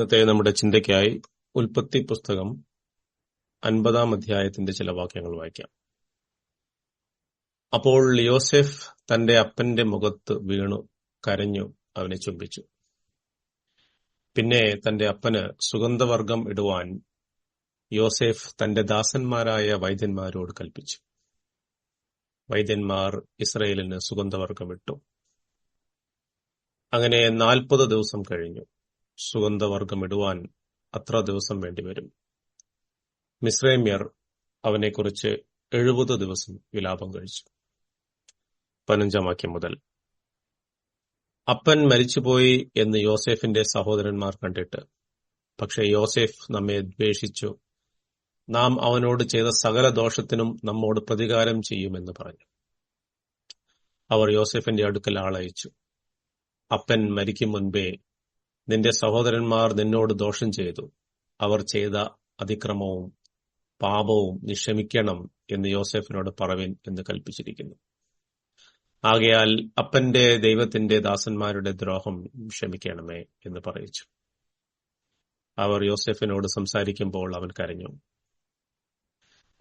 ഇന്നത്തെ നമ്മുടെ ചിന്തയ്ക്കായി ഉൽപ്പത്തി പുസ്തകം അൻപതാം അധ്യായത്തിന്റെ ചില വാക്യങ്ങൾ വായിക്കാം. അപ്പോൾ യോസെഫ് തന്റെ അപ്പന്റെ മുഖത്ത് വീണു കരഞ്ഞു അവനെ ചുംബിച്ചു. പിന്നെ തന്റെ അപ്പന് സുഗന്ധവർഗം ഇടുവാൻ യോസെഫ് തന്റെ ദാസന്മാരായ വൈദ്യന്മാരോട് കൽപ്പിച്ചു. വൈദ്യന്മാർ ഇസ്രയേലിന് സുഗന്ധവർഗം ഇട്ടു. അങ്ങനെ നാൽപ്പത് ദിവസം കഴിഞ്ഞു. സുഗന്ധവർഗം ഇടുവാൻ അത്ര ദിവസം വേണ്ടിവരും മിശ്രൈമ്യർ അവനെക്കുറിച്ച് എഴുപത് ദിവസം വിലാപം കഴിച്ചു. പതിനഞ്ചാം വാക്യം മുതൽ. അപ്പൻ മരിച്ചുപോയി എന്ന് യോസേഫിന്റെ സഹോദരന്മാർ കണ്ടിട്ട് പക്ഷേ യോസേഫ് നമ്മെ ദ്വേഷിച്ചു. നാം അവനോട് ചെയ്ത സകല ദോഷത്തിനും നമ്മോട് പ്രതികാരം ചെയ്യുമെന്ന് പറഞ്ഞു. അവർ യോസെഫിന്റെ അടുക്കൽ ആളയച്ചു. അപ്പൻ മരിക്കും മുൻപേ നിന്റെ സഹോദരന്മാർ നിന്നോട് ദോഷം ചെയ്തു. അവർ ചെയ്ത അതിക്രമവും പാപവും നിക്ഷമിക്കണം എന്ന് യോസെഫിനോട് പറവിൻ എന്ന് കൽപ്പിച്ചിരിക്കുന്നു. ആകയാൽ അപ്പന്റെ ദൈവത്തിന്റെ ദാസന്മാരുടെ ദ്രോഹം ക്ഷമിക്കണമേ എന്ന് പറയിച്ചു. അവർ യോസെഫിനോട് സംസാരിക്കുമ്പോൾ അവൻ കരഞ്ഞു.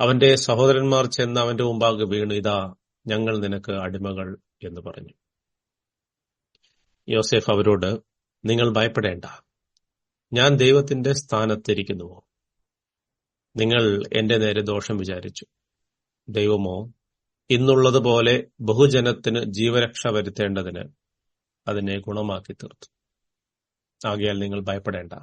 അവന്റെ സഹോദരന്മാർ ചെന്ന് അവന്റെ മുമ്പാകെ വീണു. ഇതാ ഞങ്ങൾ നിനക്ക് അടിമകൾ എന്ന് പറഞ്ഞു. യോസെഫ് അവരോട് നിങ്ങൾ ഭയപ്പെടേണ്ട. ഞാൻ ദൈവത്തിന്റെ സ്ഥാനത്തിരിക്കുന്നുവോ? നിങ്ങൾ എന്റെ നേരെ ദോഷം വിചാരിച്ചു. ദൈവമോ ഇന്നുള്ളതുപോലെ ബഹുജനത്തിന് ജീവരക്ഷ വരുത്തേണ്ടതിന് അതിനെ ഗുണമാക്കി തീർത്തു. ആകയാൽ നിങ്ങൾ ഭയപ്പെടേണ്ട.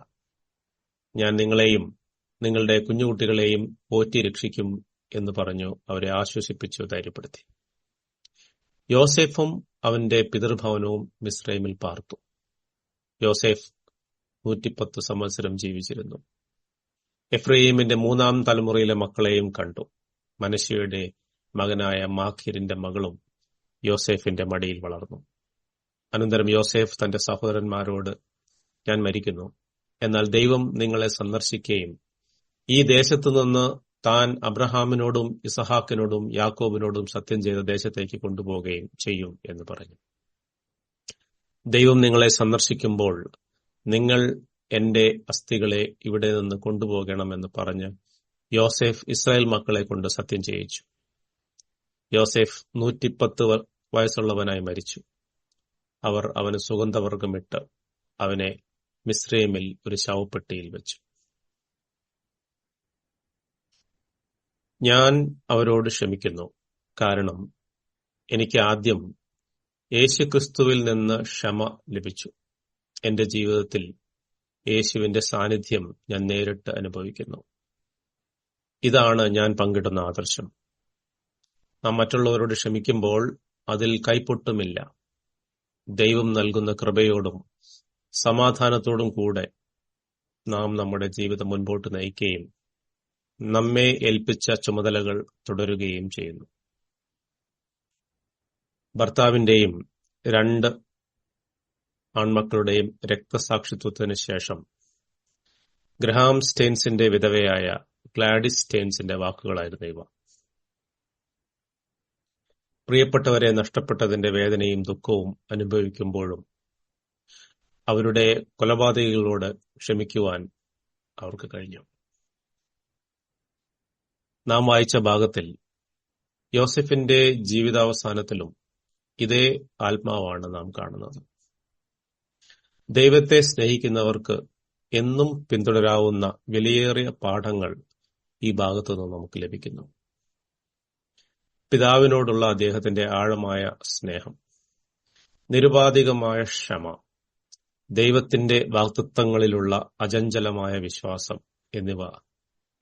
ഞാൻ നിങ്ങളെയും നിങ്ങളുടെ കുഞ്ഞുകുട്ടികളെയും പോറ്റി രക്ഷിക്കും എന്ന് പറഞ്ഞു അവരെ ആശ്വസിപ്പിച്ചു ധൈര്യപ്പെടുത്തി. യോസെഫും അവന്റെ പിതൃഭവനവും മിസ്രൈമിൽ പാർത്തു. യോസെഫ് നൂറ്റിപ്പത്ത് സംവത്സരം ജീവിച്ചിരുന്നു. എഫ്രയീമിന്റെ മൂന്നാം തലമുറയിലെ മക്കളെയും കണ്ടു. മനുഷ്യയുടെ മകനായ മാഖിരിന്റെ മകളും യോസെഫിന്റെ മടിയിൽ വളർന്നു. അനന്തരം യോസെഫ് തന്റെ സഹോദരന്മാരോട് ഞാൻ മരിക്കുന്നു. എന്നാൽ ദൈവം നിങ്ങളെ സന്ദർശിക്കുകയും ഈ ദേശത്തു നിന്ന് താൻ അബ്രഹാമിനോടും ഇസഹാക്കിനോടും യാക്കോബിനോടും സത്യം ചെയ്ത ദേശത്തേക്ക് കൊണ്ടുപോവുകയും ചെയ്യും എന്ന് പറഞ്ഞു. ദൈവം നിങ്ങളെ സന്ദർശിക്കുമ്പോൾ നിങ്ങൾ എന്റെ അസ്ഥികളെ ഇവിടെ നിന്ന് കൊണ്ടുപോകണമെന്ന് പറഞ്ഞ് യോസെഫ് ഇസ്രായേൽ മക്കളെ കൊണ്ട് സത്യം ചെയ്യിച്ചു. യോസെഫ് നൂറ്റിപ്പത്ത് വയസ്സുള്ളവനായി മരിച്ചു. അവർ അവന് സുഗന്ധവർഗമിട്ട് അവനെ മിസ്രൈമിൽ ഒരു ശവപ്പെട്ടിയിൽ വെച്ചു. ഞാൻ അവരോട് ക്ഷമിക്കുന്നു. കാരണം എനിക്ക് ആദ്യം യേശുക്രിസ്തുവിൽ നിന്ന് ക്ഷമ ലഭിച്ചു. എന്റെ ജീവിതത്തിൽ യേശുവിന്റെ സാന്നിധ്യം ഞാൻ നേരിട്ട് അനുഭവിക്കുന്നു. ഇതാണ് ഞാൻ പങ്കിടുന്ന ആദർശം. നാം മറ്റുള്ളവരോട് ക്ഷമിക്കുമ്പോൾ അതിൽ കൈപ്പൊട്ടുമില്ല ദൈവം നൽകുന്ന കൃപയോടും സമാധാനത്തോടും കൂടെ നാം നമ്മുടെ ജീവിതം മുൻപോട്ട് നയിക്കുകയും നമ്മെ ഏൽപ്പിച്ച ചുമതലകൾ തുടരുകയും ചെയ്യുന്നു. ഭർത്താവിന്റെയും രണ്ട് ആൺമക്കളുടെയും രക്തസാക്ഷിത്വത്തിന് ശേഷം ഗ്രഹാം സ്റ്റെയിൻസിന്റെ വിധവയായ ക്ലാഡിസ് സ്റ്റെയിൻസിന്റെ വാക്കുകളായിരുന്നു ഇവ. പ്രിയപ്പെട്ടവരെ നഷ്ടപ്പെട്ടതിന്റെ വേദനയും ദുഃഖവും അനുഭവിക്കുമ്പോഴും അവരുടെ കൊലപാതകികളോട് ക്ഷമിക്കുവാൻ അവർക്ക് കഴിഞ്ഞു. നാം വായിച്ച ഭാഗത്തിൽ യോസഫിന്റെ ജീവിതാവസാനത്തിലും ഇതേ ആത്മാവാണ് നാം കാണുന്നത്. ദൈവത്തെ സ്നേഹിക്കുന്നവർക്ക് എന്നും പിന്തുടരാവുന്ന വിലയേറിയ പാഠങ്ങൾ ഈ ഭാഗത്തു നിന്ന് നമുക്ക് ലഭിക്കുന്നു. പിതാവിനോടുള്ള അദ്ദേഹത്തിന്റെ ആഴമായ സ്നേഹം നിരുപാധികമായ ക്ഷമ ദൈവത്തിന്റെ വാക്തത്വങ്ങളിലുള്ള അചഞ്ചലമായ വിശ്വാസം എന്നിവ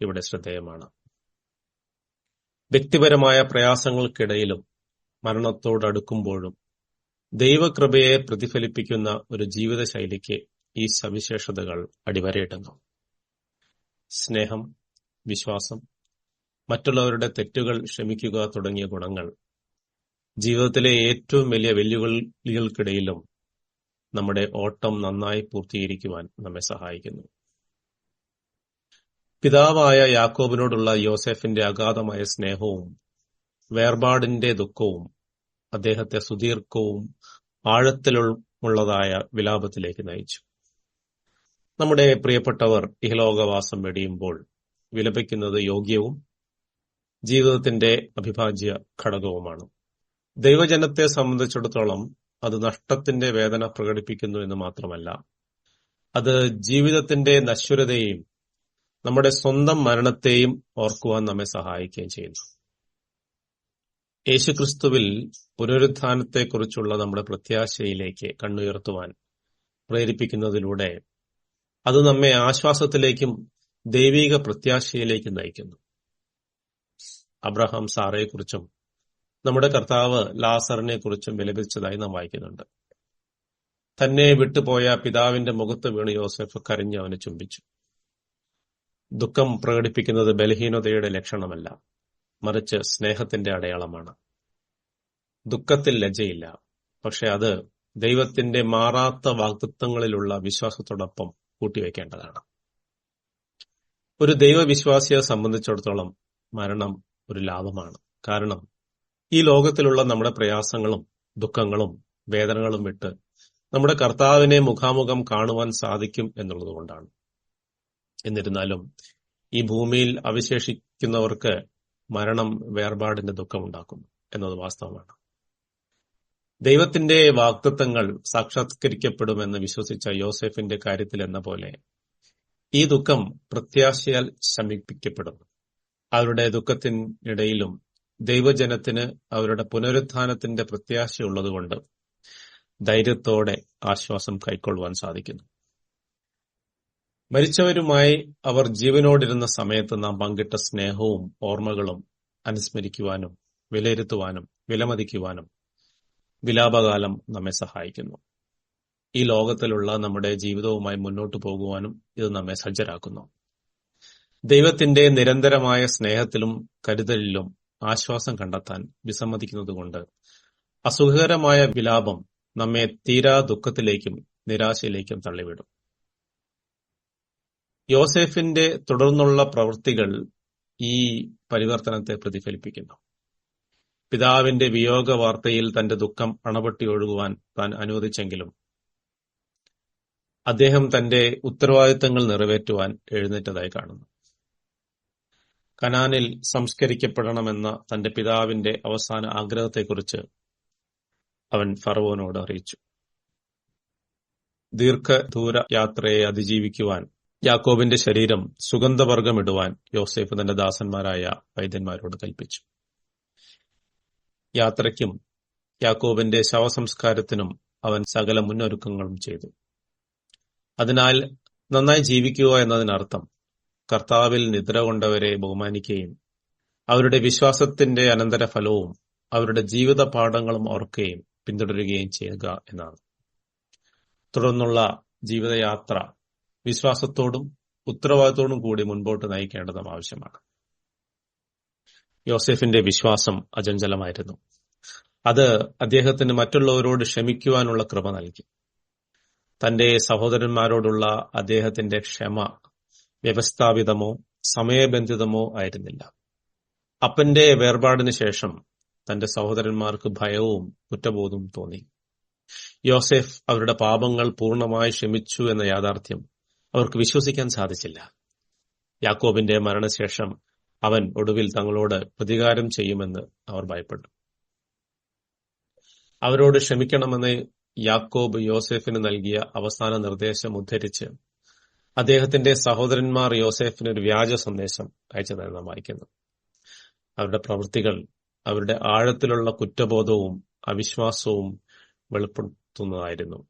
ഇവിടെ ശ്രദ്ധേയമാണ്. വ്യക്തിപരമായ പ്രയാസങ്ങൾക്കിടയിലും മരണത്തോടടുക്കുമ്പോഴും ദൈവകൃപയെ പ്രതിഫലിപ്പിക്കുന്ന ഒരു ജീവിതശൈലിക്ക് ഈ സവിശേഷതകൾ അടിവരയിടുന്നു. സ്നേഹം വിശ്വാസം മറ്റുള്ളവരുടെ തെറ്റുകൾ ക്ഷമിക്കുക തുടങ്ങിയ ഗുണങ്ങൾ ജീവിതത്തിലെ ഏറ്റവും വലിയ വെല്ലുവിളികൾക്കിടയിലും നമ്മുടെ ഓട്ടം നന്നായി പൂർത്തീകരിക്കുവാൻ നമ്മെ സഹായിക്കുന്നു. പിതാവായ യാക്കോബിനോടുള്ള യോസെഫിന്റെ അഗാധമായ സ്നേഹവും വേർപാടിന്റെ ദുഃഖവും അദ്ദേഹത്തെ സുദീർഘവും ആഴത്തിലുള്ളതായ വിലാപത്തിലേക്ക് നയിച്ചു. നമ്മുടെ പ്രിയപ്പെട്ടവർ ഇഹലോകവാസം വെടിയുമ്പോൾ വിലപിക്കുന്നത് യോഗ്യവും ജീവിതത്തിന്റെ അഭിഭാജ്യ ഘടകവുമാണ്. ദൈവജനത്തെ സംബന്ധിച്ചിടത്തോളം അത് നഷ്ടത്തിന്റെ വേദന പ്രകടിപ്പിക്കുന്നു എന്ന് മാത്രമല്ല അത് ജീവിതത്തിന്റെ നശ്വരതയെയും നമ്മുടെ സ്വന്തം മരണത്തെയും ഓർക്കുവാൻ നമ്മെ സഹായിക്കുകയും ചെയ്യുന്നു. യേശുക്രിസ്തുവിൽ പുനരുത്ഥാനത്തെക്കുറിച്ചുള്ള നമ്മുടെ പ്രത്യാശയിലേക്ക് കണ്ണുയർത്തുവാൻ പ്രേരിപ്പിക്കുന്നതിലൂടെ അത് നമ്മെ ആശ്വാസത്തിലേക്കും ദൈവിക പ്രത്യാശയിലേക്കും നയിക്കുന്നു. അബ്രഹാം സാറയെക്കുറിച്ചും നമ്മുടെ കർത്താവ് ലാസറിനെ കുറിച്ചും വിലപിച്ചതായി നാം വായിക്കുന്നുണ്ട്. തന്നെ വിട്ടുപോയ പിതാവിന്റെ മുഖത്ത് വീണ് യോസഫ് കരഞ്ഞ് അവനെ ചുംബിച്ചു. ദുഃഖം പ്രകടിപ്പിക്കുന്നത് ബലഹീനതയുടെ ലക്ഷണമല്ല. മറിച്ച് സ്നേഹത്തിന്റെ അടയാളമാണ്. ദുഃഖത്തിൽ ലജ്ജയില്ല. പക്ഷെ അത് ദൈവത്തിന്റെ മാറാത്ത വാഗ്ദത്വങ്ങളിലുള്ള വിശ്വാസത്തോടൊപ്പം കൂട്ടിവെക്കേണ്ടതാണ് ഒരു ദൈവവിശ്വാസിയെ സംബന്ധിച്ചിടത്തോളം മരണം ഒരു ലാഭമാണ്. കാരണം ഈ ലോകത്തിലുള്ള നമ്മുടെ പ്രയാസങ്ങളും ദുഃഖങ്ങളും വേദനകളും വിട്ട് നമ്മുടെ കർത്താവിനെ മുഖാമുഖം കാണുവാൻ സാധിക്കും എന്നുള്ളതുകൊണ്ടാണ്. എന്നിരുന്നാലും ഈ ഭൂമിയിൽ അവശേഷിക്കുന്നവർക്ക് മരണം വേർപാടിന്റെ ദുഃഖമുണ്ടാക്കുന്നു എന്നത് വാസ്തവമാണ്. ദൈവത്തിന്റെ വാക്തത്വങ്ങൾ സാക്ഷാത്കരിക്കപ്പെടുമെന്ന് വിശ്വസിച്ച യോസെഫിന്റെ കാര്യത്തിൽ എന്ന പോലെ ഈ ദുഃഖം പ്രത്യാശയാൽ ശമിപ്പിക്കപ്പെടുന്നു. അവരുടെ ദുഃഖത്തിനിടയിലും ദൈവജനത്തിന് അവരുടെ പുനരുത്ഥാനത്തിന്റെ പ്രത്യാശയുള്ളതുകൊണ്ട് ധൈര്യത്തോടെ ആശ്വാസം കൈക്കൊള്ളുവാൻ സാധിക്കുന്നു. മരിച്ചവരുമായി അവർ ജീവനോടിരുന്ന സമയത്ത് നാം പങ്കിട്ട സ്നേഹവും ഓർമ്മകളും അനുസ്മരിക്കുവാനും വിലയിരുത്തുവാനും വിലമതിക്കുവാനും വിലാപകാലം നമ്മെ സഹായിക്കുന്നു. ഈ ലോകത്തിലുള്ള നമ്മുടെ ജീവിതവുമായി മുന്നോട്ടു പോകുവാനും ഇത് നമ്മെ സജ്ജരാക്കുന്നു. ദൈവത്തിന്റെ നിരന്തരമായ സ്നേഹത്തിലും കരുതലിലും ആശ്വാസം കണ്ടെത്താൻ വിസമ്മതിക്കുന്നതുകൊണ്ട് അസുഖകരമായ വിലാപം നമ്മെ തീരാ ദുഃഖത്തിലേക്കും നിരാശയിലേക്കും തള്ളിവിടും. യോസെഫിന്റെ തുടർന്നുള്ള പ്രവൃത്തികൾ ഈ പരിവർത്തനത്തെ പ്രതിഫലിപ്പിക്കുന്നു. പിതാവിന്റെ വിയോഗ വാർത്തയിൽ തന്റെ ദുഃഖം അണപൊട്ടി ഒഴുകുവാൻ താൻ അനുവദിച്ചെങ്കിലും അദ്ദേഹം തന്റെ ഉത്തരവാദിത്തങ്ങൾ നിറവേറ്റുവാൻ എഴുന്നേറ്റതായി കാണുന്നു. കനാനിൽ സംസ്കരിക്കപ്പെടണമെന്ന തന്റെ പിതാവിന്റെ അവസാന ആഗ്രഹത്തെക്കുറിച്ച് അവൻ ഫറവോനോട് അറിയിച്ചു. ദീർഘദൂര യാത്രയെ അതിജീവിക്കുവാൻ യാക്കോബിന്റെ ശരീരം സുഗന്ധവർഗമിടുവാൻ യോസേഫ് തന്റെ ദാസന്മാരായ വൈദ്യന്മാരോട് കൽപ്പിച്ചു. യാത്രയ്ക്കും യാക്കോബിന്റെ ശവസംസ്കാരത്തിനും അവൻ സകല മുന്നൊരുക്കങ്ങളും ചെയ്തു. അതിനാൽ നന്നായി ജീവിക്കുക എന്നതിനർത്ഥം കർത്താവിൽ നിദ്ര കൊണ്ടവരെ ബഹുമാനിക്കുകയും അവരുടെ വിശ്വാസത്തിന്റെ അനന്തരഫലവും അവരുടെ ജീവിത പാഠങ്ങളും ഓർക്കുകയും പിന്തുടരുകയും ചെയ്യുക എന്നാണ്. തുടർന്നുള്ള ജീവിതയാത്ര വിശ്വാസത്തോടും ഉത്തരവാദിത്തോടും കൂടി മുൻപോട്ട് നയിക്കേണ്ടതും ആവശ്യമാണ്. യോസെഫിന്റെ വിശ്വാസം അചഞ്ചലമായിരുന്നു. അത് അദ്ദേഹത്തിന് മറ്റുള്ളവരോട് ക്ഷമിക്കുവാനുള്ള കൃപ നൽകി. തന്റെ സഹോദരന്മാരോടുള്ള അദ്ദേഹത്തിന്റെ ക്ഷമ വ്യവസ്ഥാപിതമോ സമയബന്ധിതമോ ആയിരുന്നില്ല. അപ്പന്റെ വേർപാടിന് ശേഷം തന്റെ സഹോദരന്മാർക്ക് ഭയവും കുറ്റബോധവും തോന്നി. യോസെഫ് അവരുടെ പാപങ്ങൾ പൂർണമായി ക്ഷമിച്ചു എന്ന യാഥാർത്ഥ്യം അവർക്ക് വിശ്വസിക്കാൻ സാധിച്ചില്ല. യാക്കോബിന്റെ മരണശേഷം അവൻ ഒടുവിൽ തങ്ങളോട് പ്രതികാരം ചെയ്യുമെന്ന് അവർ ഭയപ്പെട്ടു. അവരോട് ക്ഷമിക്കണമെന്ന് യാക്കോബ് യോസെഫിന് നൽകിയ അവസാന നിർദ്ദേശം ഉദ്ധരിച്ച് അദ്ദേഹത്തിന്റെ സഹോദരന്മാർ യോസെഫിന് ഒരു വ്യാജ സന്ദേശം അയച്ചതായി നാം വായിക്കുന്നു. അവരുടെ പ്രവൃത്തികൾ അവരുടെ ആഴത്തിലുള്ള കുറ്റബോധവും അവിശ്വാസവും വെളിപ്പെടുത്തുന്നതായിരുന്നു.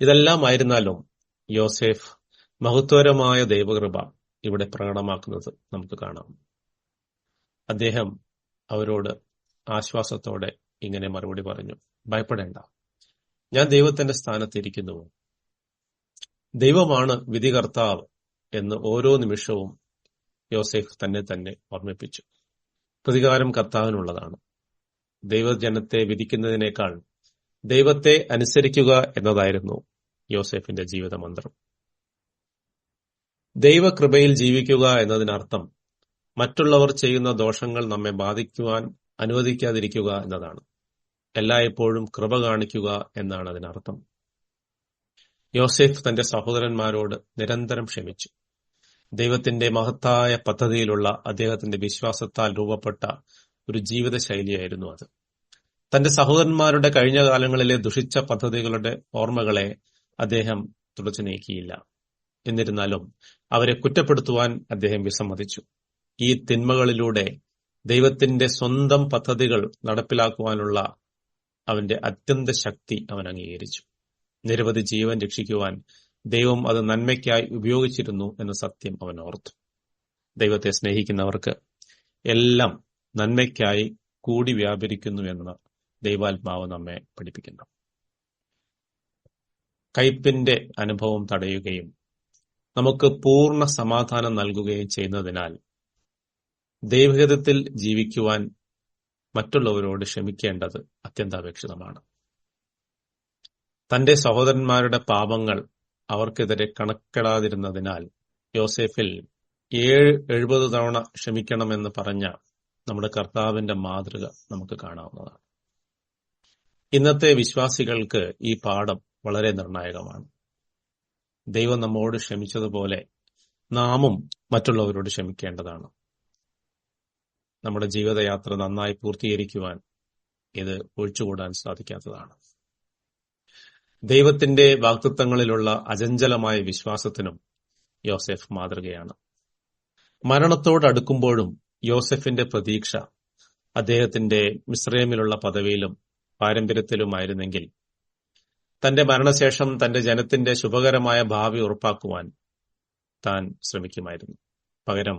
ഇതെല്ലാം ആയിരുന്നാലും യോസെഫ് മഹത്വരമായ ദൈവകൃപ ഇവിടെ പ്രകടമാക്കുന്നത് നമുക്ക് കാണാം. അദ്ദേഹം അവരോട് ആശ്വാസത്തോടെ ഇങ്ങനെ മറുപടി പറഞ്ഞു. ഭയപ്പെടേണ്ട. ഞാൻ ദൈവത്തിന്റെ സ്ഥാനത്തിരിക്കുന്നു ദൈവമാണ് വിധികർത്താവ് എന്ന് ഓരോ നിമിഷവും യോസെഫ് തന്നെ തന്നെ ഓർമ്മിപ്പിച്ചു. പ്രതികാരം കർത്താവിനുള്ളതാണ്. ദൈവജനത്തെ വിധിക്കുന്നതിനേക്കാൾ ദൈവത്തെ അനുസരിക്കുക എന്നതായിരുന്നു യോസെഫിന്റെ ജീവിതമന്ത്രം. ദൈവകൃപയിൽ ജീവിക്കുക എന്നതിനർത്ഥം മറ്റുള്ളവർ ചെയ്യുന്ന ദോഷങ്ങൾ നമ്മെ ബാധിക്കുവാൻ അനുവദിക്കാതിരിക്കുക എന്നതാണ്. എല്ലായ്പ്പോഴും കൃപ കാണിക്കുക എന്നാണ് അതിനർത്ഥം. യോസെഫ് തന്റെ സഹോദരന്മാരോട് നിരന്തരം ക്ഷമിച്ചു. ദൈവത്തിന്റെ മഹത്തായ പദ്ധതിയിലുള്ള അദ്ദേഹത്തിന്റെ വിശ്വാസത്താൽ രൂപപ്പെട്ട ഒരു ജീവിത ശൈലിയായിരുന്നു അത്. തന്റെ സഹോദരന്മാരുടെ കഴിഞ്ഞ കാലങ്ങളിലെ ദുഷിച്ച പദ്ധതികളുടെ ഓർമ്മകളെ അദ്ദേഹം തുടച്ചു നീക്കിയില്ല. എന്നിരുന്നാലും അവരെ കുറ്റപ്പെടുത്തുവാൻ അദ്ദേഹം വിസമ്മതിച്ചു. ഈ തിന്മകളിലൂടെ ദൈവത്തിന്റെ സ്വന്തം പദ്ധതികൾ നടപ്പിലാക്കുവാനുള്ള അവന്റെ അത്യന്ത ശക്തി അവൻ അംഗീകരിച്ചു. നിരവധി ജീവൻ രക്ഷിക്കുവാൻ ദൈവം അത് നന്മയ്ക്കായി ഉപയോഗിച്ചിരുന്നു എന്ന സത്യം അവൻ ഓർത്തു. ദൈവത്തെ സ്നേഹിക്കുന്നവർക്ക് എല്ലാം നന്മയ്ക്കായി കൂടി വ്യാപരിക്കുന്നു എന്ന് ദൈവാത്മാവ് നമ്മെ പഠിപ്പിക്കുന്നു. കയ്പിന്റെ അനുഭവം തടയുകയും നമുക്ക് പൂർണ സമാധാനം നൽകുകയും ചെയ്യുന്നതിനാൽ ദൈവഹിതത്തിൽ ജീവിക്കുവാൻ മറ്റുള്ളവരോട് ക്ഷമിക്കേണ്ടത് അത്യന്താപേക്ഷിതമാണ്. തന്റെ സഹോദരന്മാരുടെ പാപങ്ങൾ അവർക്കെതിരെ കണക്കിടാതിരുന്നതിനാൽ യോസെഫിൽ ഏഴ് എഴുപത് തവണ ക്ഷമിക്കണമെന്ന് പറഞ്ഞ നമ്മുടെ കർത്താവിന്റെ മാതൃക നമുക്ക് കാണാവുന്നതാണ്. ഇന്നത്തെ വിശ്വാസികൾക്ക് ഈ പാഠം വളരെ നിർണായകമാണ്. ദൈവം നമ്മോട് ക്ഷമിച്ചതുപോലെ നാമും മറ്റുള്ളവരോട് ക്ഷമിക്കേണ്ടതാണ്. നമ്മുടെ ജീവിതയാത്ര നന്നായി പൂർത്തീകരിക്കുവാൻ ഇത് ഒഴിച്ചുകൂടാൻ സാധിക്കാത്തതാണ്. ദൈവത്തിന്റെ വാക്തത്വങ്ങളിലുള്ള അചഞ്ചലമായ വിശ്വാസത്തിനും യോസെഫ് മാതൃകയാണ്. മരണത്തോടടുക്കുമ്പോഴും യോസെഫിന്റെ പ്രതീക്ഷ അദ്ദേഹത്തിന്റെ മിശ്രയമിലുള്ള പദവിയിലും പാരമ്പര്യത്തിലുമായിരുന്നെങ്കിൽ തന്റെ മരണശേഷം തന്റെ ജനത്തിന്റെ ശുഭകരമായ ഭാവി ഉറപ്പാക്കുവാൻ താൻ ശ്രമിക്കുമായിരുന്നു. പകരം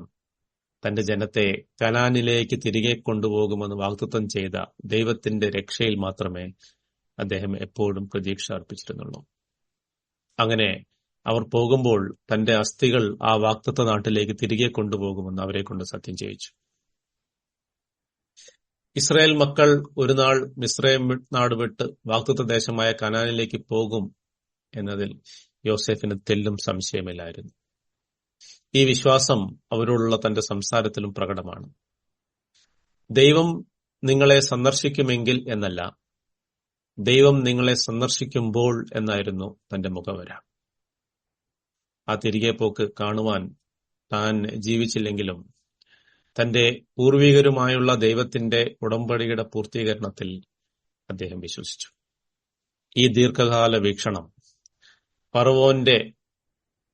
തന്റെ ജനത്തെ കനാനിലേക്ക് തിരികെ കൊണ്ടുപോകുമെന്ന് വാഗ്ദത്വം ചെയ്ത ദൈവത്തിന്റെ രക്ഷയിൽ മാത്രമേ അദ്ദേഹം എപ്പോഴും പ്രതീക്ഷ അർപ്പിച്ചിരുന്നുള്ളൂ. അങ്ങനെ അവർ പോകുമ്പോൾ തന്റെ അസ്ഥികൾ ആ വാക്തത്വ നാട്ടിലേക്ക് തിരികെ കൊണ്ടുപോകുമെന്ന് അവരെ കൊണ്ട് സത്യം ചെയ്യിച്ചു. ഇസ്രായേൽ മക്കൾ ഒരു നാൾ മിസ്രൈം നാട് വിട്ട് വാക്തത്വ ദേശമായ കനാനിലേക്ക് പോകും എന്നതിൽ യോസെഫിന് തെല്ലും സംശയമില്ലായിരുന്നു. ഈ വിശ്വാസം അവരോടുള്ള തന്റെ സംസാരത്തിലും പ്രകടമാണ്. ദൈവം നിങ്ങളെ സന്ദർശിക്കുമെങ്കിൽ എന്നല്ല ദൈവം നിങ്ങളെ സന്ദർശിക്കുമ്പോൾ എന്നായിരുന്നു തന്റെ മുഖവര. ആ തിരികെ പോക്ക് കാണുവാൻ താൻ ജീവിച്ചില്ലെങ്കിലും തന്റെ പൂർവികരുമായുള്ള ദൈവത്തിന്റെ ഉടമ്പടിയുടെ പൂർത്തീകരണത്തിൽ അദ്ദേഹം വിശ്വസിച്ചു. ഈ ദീർഘകാല വീക്ഷണം പറവോന്റെ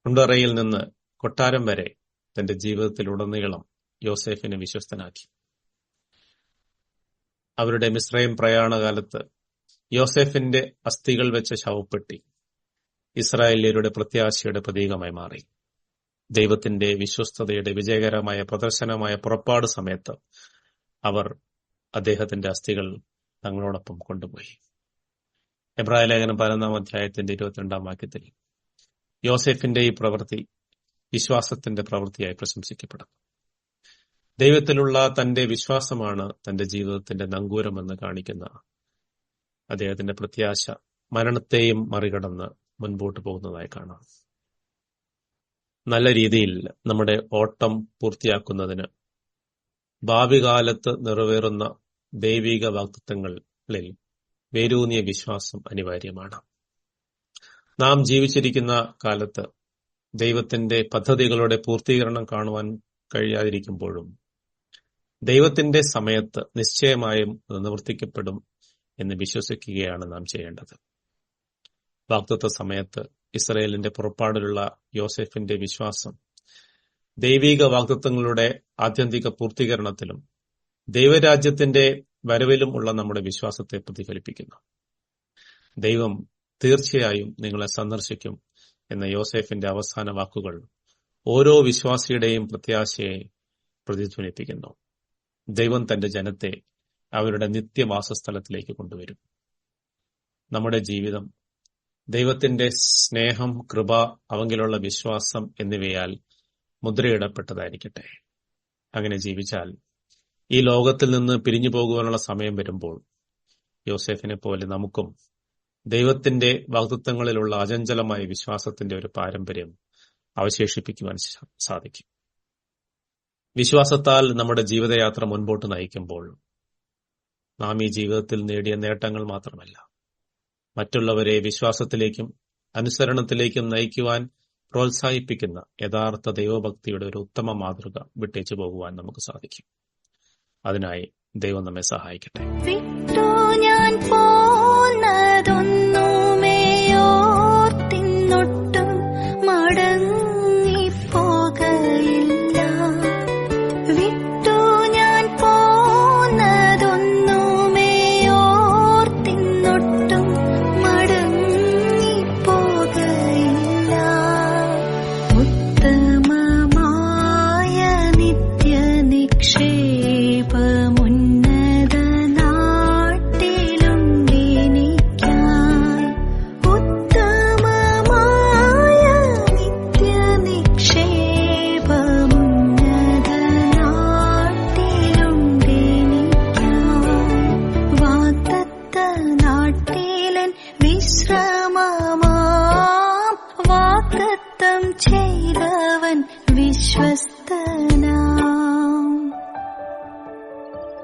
ഉണ്ടറയിൽ നിന്ന് കൊട്ടാരം വരെ തന്റെ ജീവിതത്തിലുടനീളം യോസെഫിനെ വിശ്വസ്തനാക്കി. അവരുടെ മിശ്രയും പ്രയാണകാലത്ത് യോസെഫിന്റെ അസ്ഥികൾ വെച്ച ശവപ്പെട്ടി ഇസ്രായേലിയരുടെ പ്രത്യാശയുടെ പ്രതീകമായി മാറി. ദൈവത്തിന്റെ വിശ്വസ്തതയുടെ വിജയകരമായ പ്രദർശനമായ പുറപ്പാട് സമയത്ത് അവർ അദ്ദേഹത്തിന്റെ അസ്ഥികൾ തങ്ങളോടൊപ്പം കൊണ്ടുപോയി. എബ്രാഹിം ലേഖനം പതിനൊന്നാം അധ്യായത്തിന്റെ ഇരുപത്തിരണ്ടാം വാക്യത്തിൽ യോസെഫിന്റെ ഈ പ്രവൃത്തി വിശ്വാസത്തിന്റെ പ്രവൃത്തിയായി പ്രശംസിക്കപ്പെടുന്നു. ദൈവത്തിലുള്ള തന്റെ വിശ്വാസമാണ് തന്റെ ജീവിതത്തിന്റെ നങ്കൂരമെന്ന് കാണിക്കുന്ന അദ്ദേഹത്തിന്റെ പ്രത്യാശ മരണത്തെയും മറികടന്ന് മുൻപോട്ട് പോകുന്നതായി കാണാം. നല്ല രീതിയിൽ നമ്മുടെ ഓട്ടം പൂർത്തിയാക്കുന്നതിന് ഭാവി കാലത്ത് നിറവേറുന്ന ദൈവിക വാക്തത്വങ്ങളിൽ വേരൂന്നിയ വിശ്വാസം അനിവാര്യമാണ്. നാം ജീവിച്ചിരിക്കുന്ന കാലത്ത് ദൈവത്തിന്റെ പദ്ധതികളുടെ പൂർത്തീകരണം കാണുവാൻ കഴിയാതിരിക്കുമ്പോഴും ദൈവത്തിന്റെ സമയത്ത് നിശ്ചയമായും നിവർത്തിക്കപ്പെടും എന്ന് വിശ്വസിക്കുകയാണ് നാം ചെയ്യേണ്ടത്. വാക്തത്വ സമയത്ത് ഇസ്രയേലിന്റെ പുറപ്പാടിലുള്ള യോസെഫിന്റെ വിശ്വാസം. ദൈവിക വാഗ്ദത്വങ്ങളുടെ ആത്യന്തിക പൂർത്തീകരണത്തിലും ദൈവരാജ്യത്തിന്റെ വരവിലും ഉള്ള നമ്മുടെ വിശ്വാസത്തെ പ്രതിഫലിപ്പിക്കുന്നു. ദൈവം തീർച്ചയായും നിങ്ങളെ സന്ദർശിക്കും എന്ന യോസെഫിന്റെ അവസാന വാക്കുകൾ ഓരോ വിശ്വാസിയുടെയും പ്രത്യാശയെ പ്രതിധ്വനിപ്പിക്കുന്നു. ദൈവം തന്റെ ജനത്തെ അവരുടെ നിത്യവാസസ്ഥലത്തിലേക്ക് കൊണ്ടുവരും. നമ്മുടെ ജീവിതം ദൈവത്തിന്റെ സ്നേഹം കൃപ അവങ്കിലുള്ള വിശ്വാസം എന്നിവയാൽ മുദ്രയിടപ്പെട്ടതായിരിക്കട്ടെ. അങ്ങനെ ജീവിച്ചാൽ ഈ ലോകത്തിൽ നിന്ന് പിരിഞ്ഞു പോകുവാനുള്ള സമയം വരുമ്പോൾ യോസെഫിനെ പോലെ നമുക്കും ദൈവത്തിന്റെ വാഗ്ദത്വങ്ങളിലുള്ള അചഞ്ചലമായ വിശ്വാസത്തിന്റെ ഒരു പാരമ്പര്യം അവശേഷിപ്പിക്കുവാൻ സാധിക്കും. വിശ്വാസത്താൽ നമ്മുടെ ജീവിതയാത്ര മുൻപോട്ട് നയിക്കുമ്പോൾ നാം ഈ ജീവിതത്തിൽ നേടിയ നേട്ടങ്ങൾ മാത്രമല്ല മറ്റുള്ളവരെ വിശ്വാസത്തിലേക്കും അനുസരണത്തിലേക്കും നയിക്കുവാൻ പ്രോത്സാഹിപ്പിക്കുന്ന യഥാർത്ഥ ദൈവഭക്തിയുടെ ഒരു ഉത്തമ മാതൃക വിട്ടേച്ചു പോകുവാൻ നമുക്ക് സാധിക്കും. അതിനായി ദൈവം നമ്മെ സഹായിക്കട്ടെ. ഞാൻ